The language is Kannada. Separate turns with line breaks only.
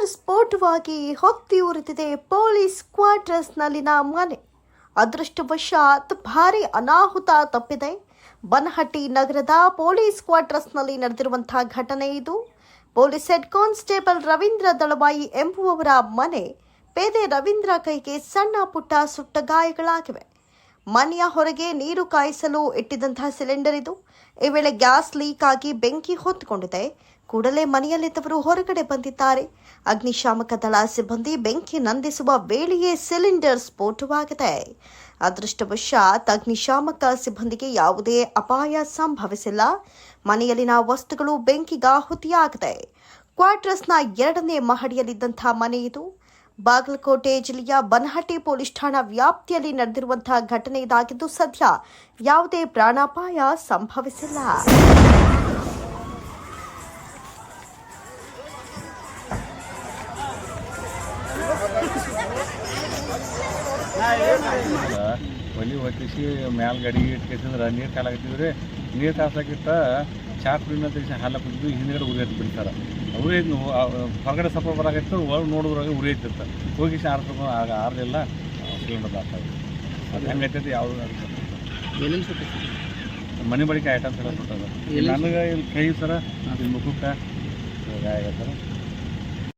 ಸಿಲಿಂಡರ್ ಸ್ಫೋಟವಾಗಿ ಹೊತ್ತಿ ಉರಿದಿದೆ ಪೊಲೀಸ್ ಕ್ವಾರ್ಟರ್ಸ್ನಲ್ಲಿನ ಮನೆ. ಅದೃಷ್ಟವಶಾತ್ ಭಾರಿ ಅನಾಹುತ ತಪ್ಪಿದೆ. ಬನಹಟ್ಟಿ ನಗರದ ಪೊಲೀಸ್ ಕ್ವಾರ್ಟರ್ಸ್ನಲ್ಲಿ ನಡೆದಿರುವಂತಹ ಘಟನೆ ಇದು. Police head constable Ravindra Dalavayi ಎಂಬುವವರ ಮನೆ ಪೇದೆ ರವೀಂದ್ರ ಕೈಗೆ ಸಣ್ಣ ಪುಟ್ಟ ಸುಟ್ಟ ಗಾಯಗಳಾಗಿವೆ. ಮನೆಯ ಹೊರಗೆ ನೀರು ಕಾಯಿಸಲು ಇಟ್ಟಿದ್ದಂತಹ ಸಿಲಿಂಡರ್ ಇದು. ಈ ವೇಳೆ ಗ್ಯಾಸ್ ಲೀಕ್ ಆಗಿ ಬೆಂಕಿ ಹೊತ್ತುಕೊಂಡಿದೆ ಕೂಡಲೇ ಮನೆಯಲ್ಲಿದ್ದವರು ಹೊರಗಡೆ ಬಂದಿದ್ದಾರೆ. ಅಗ್ನಿಶಾಮಕ ದಳ ಸಿಬ್ಬಂದಿ ಬೆಂಕಿ ನಂದಿಸುವ ವೇಳೆಯೇ ಸಿಲಿಂಡರ್ ಸ್ಫೋಟವಾಗಿದೆ. ಅದೃಷ್ಟವಶಾತ್ ಅಗ್ನಿಶಾಮಕ ಸಿಬ್ಬಂದಿಗೆ ಯಾವುದೇ ಅಪಾಯ ಸಂಭವಿಸಿಲ್ಲ. ಮನೆಯಲ್ಲಿನ ವಸ್ತುಗಳು ಬೆಂಕಿಗಾಹುತಿಯಾಗಿದೆ ಕ್ವಾರ್ಟರ್ಸ್ನ ಎರಡನೇ ಮಹಡಿಯಲ್ಲಿದ್ದಂಥ ಮನೆ ಇದು. ಬಾಗಲಕೋಟೆ ಜಿಲ್ಲೆಯ ಬನಹಟ್ಟಿ ಪೊಲೀಸ್ ಠಾಣಾ ವ್ಯಾಪ್ತಿಯಲ್ಲಿ ನಡೆದಿರುವಂತಹ ಘಟನೆ ಇದಾಗಿದ್ದು ಸದ್ಯ ಯಾವುದೇ ಪ್ರಾಣಾಪಾಯ ಸಂಭವಿಸಿಲ್ಲ.
ಒಲಿ ಹೊತ್ತಿಸಿ ಮ್ಯಾಲ ಗಡಿಗೆ ಇಟ್ಕೇಸಂದ್ರೆ ನೀರು ಕಾಲಾಗತ್ತಿದ್ರಿ. ನೀರು ಕಾಸಾಕಿತ್ತ ಚಾ ಕುಡಿನ ತೆಗಿಸಿ ಹಾಲ ಕುಡಿದು ಹಿಂದ್ಗಡೆ ಉರಿಯತ್ ಬಿಡ್ತಾರೆ. ಉರಿ ಹೊರಗಡೆ ಸಪ್ಪ ಬರಾಕತ್ತು ಒಳಗೆ ನೋಡಿದ್ರಾಗ ಉರಿ ಐತಿರ್ತ ಹೋಗಿ ಆರ್ಸ್ಬೇಕು ಆಗ ಆರ್ಲಿಲ್ಲ ಸಿಲಿಂಡರ್ ಆಗಿದೆ ಅದು ಹೆಂಗೈತೈತಿ ಯಾವುದು
ಏನೇನು
ಮನೆ ಬಳಿಕೆ ಐಟಮ್ಸ್ ಎಲ್ಲ ಸುಟ್ಟದ? ನನಗೆ ಇಲ್ಲಿ ಕೈ ಸರ ಮುಖಕ್ಕೆ ಗಾಯ ಆಗತ್ತೆ